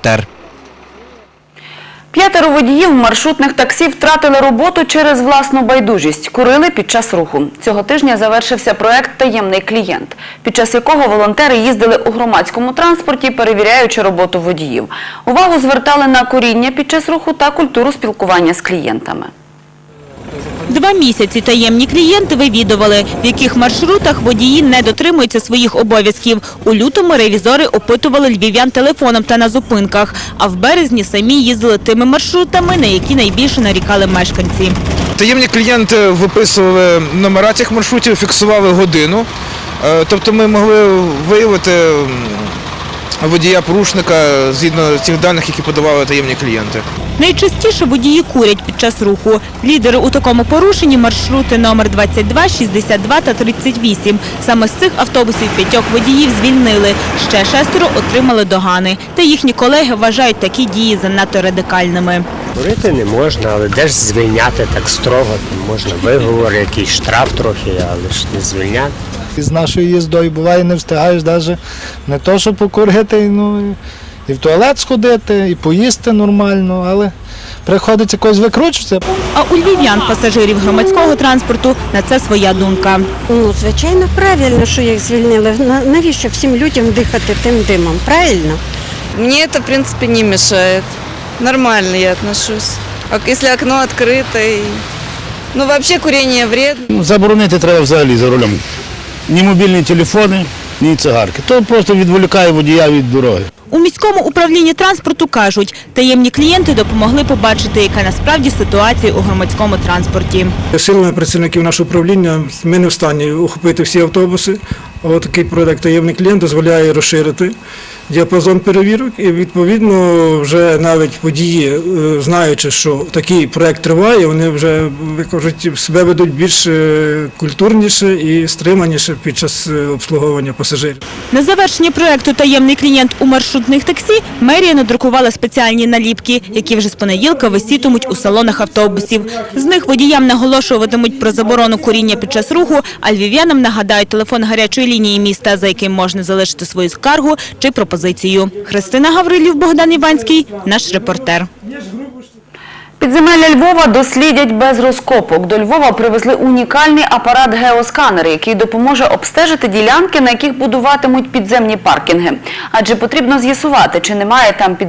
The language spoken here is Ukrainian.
репортер. П'ятеро водіїв маршрутних таксі втратили роботу через власну байдужість. Курили під час руху. Цього тижня завершився проект «Таємний клієнт», під час якого волонтери їздили у громадському транспорті, перевіряючи роботу водіїв. Увагу звертали на куріння під час руху та культуру спілкування з клієнтами. Два місяці таємні клієнти вивідували, в яких маршрутах водії не дотримуються своїх обов'язків. У лютому ревізори опитували львів'ян телефоном та на зупинках, а в березні самі їздили тими маршрутами, на які найбільше нарікали мешканці. Таємні клієнти виписували номера цих маршрутів, фіксували годину. Е, Тобто ми могли виявити м, водія-порушника згідно цих даних, які подавали таємні клієнти. Найчастіше водії курять під час руху. Лідери у такому порушенні – маршрути номер 22, 62 та 38. Саме з цих автобусів п'ятьох водіїв звільнили. Ще шестеро отримали догани. Та їхні колеги вважають такі дії занадто радикальними. Курити не можна, але де ж звільняти так строго, можна виговор, якийсь штраф трохи, але ж не звільняти. З нашою їздою буває не встигаєш навіть не то, що покурити, ну і в туалет сходити, і поїсти нормально, але приходиться якось викручуватися. А у львів'ян, пасажирів громадського транспорту, на це своя думка. Ну, звичайно, правильно, що їх звільнили. Навіщо всім людям дихати тим димом? Правильно? Мне это, в принципе, не мешает. Нормально я отношусь. А если окно и... Ну, вообще курение вредно. Ну, Заборонити треба взагалі за рулем. Ні мобільні телефони, ні цигарки. То просто відволікає водія від дороги. У міському управлінні транспорту кажуть, таємні клієнти допомогли побачити, яка насправді ситуація у громадському транспорті. Силами працівників нашого управління ми не в стані охопити всі автобуси. От такий проект таємний клієнт дозволяє розширити діапазон перевірок і відповідно вже навіть водії, е, знаючи, що такий проект триває, вони вже кажуть, себе ведуть більш е, культурніше і стриманіше під час е, обслуговування пасажирів. На завершення проекту «Таємний клієнт» у маршрутних таксі мерія надрукувала спеціальні наліпки, які вже з понеділка висітимуть у салонах автобусів. З них водіям наголошуватимуть про заборону куріння під час руху, а львів'янам нагадають телефон гарячої лінії міста, за яким можна залишити свою скаргу чи пропозицію. Христина Гаврилів, Богдан Іванський, наш репортер. Підземелля Львова дослідять без розкопок. До Львова привезли унікальний апарат геосканер, який допоможе обстежити ділянки, на яких будуватимуть підземні паркінги. Адже потрібно з'ясувати, чи немає там підземних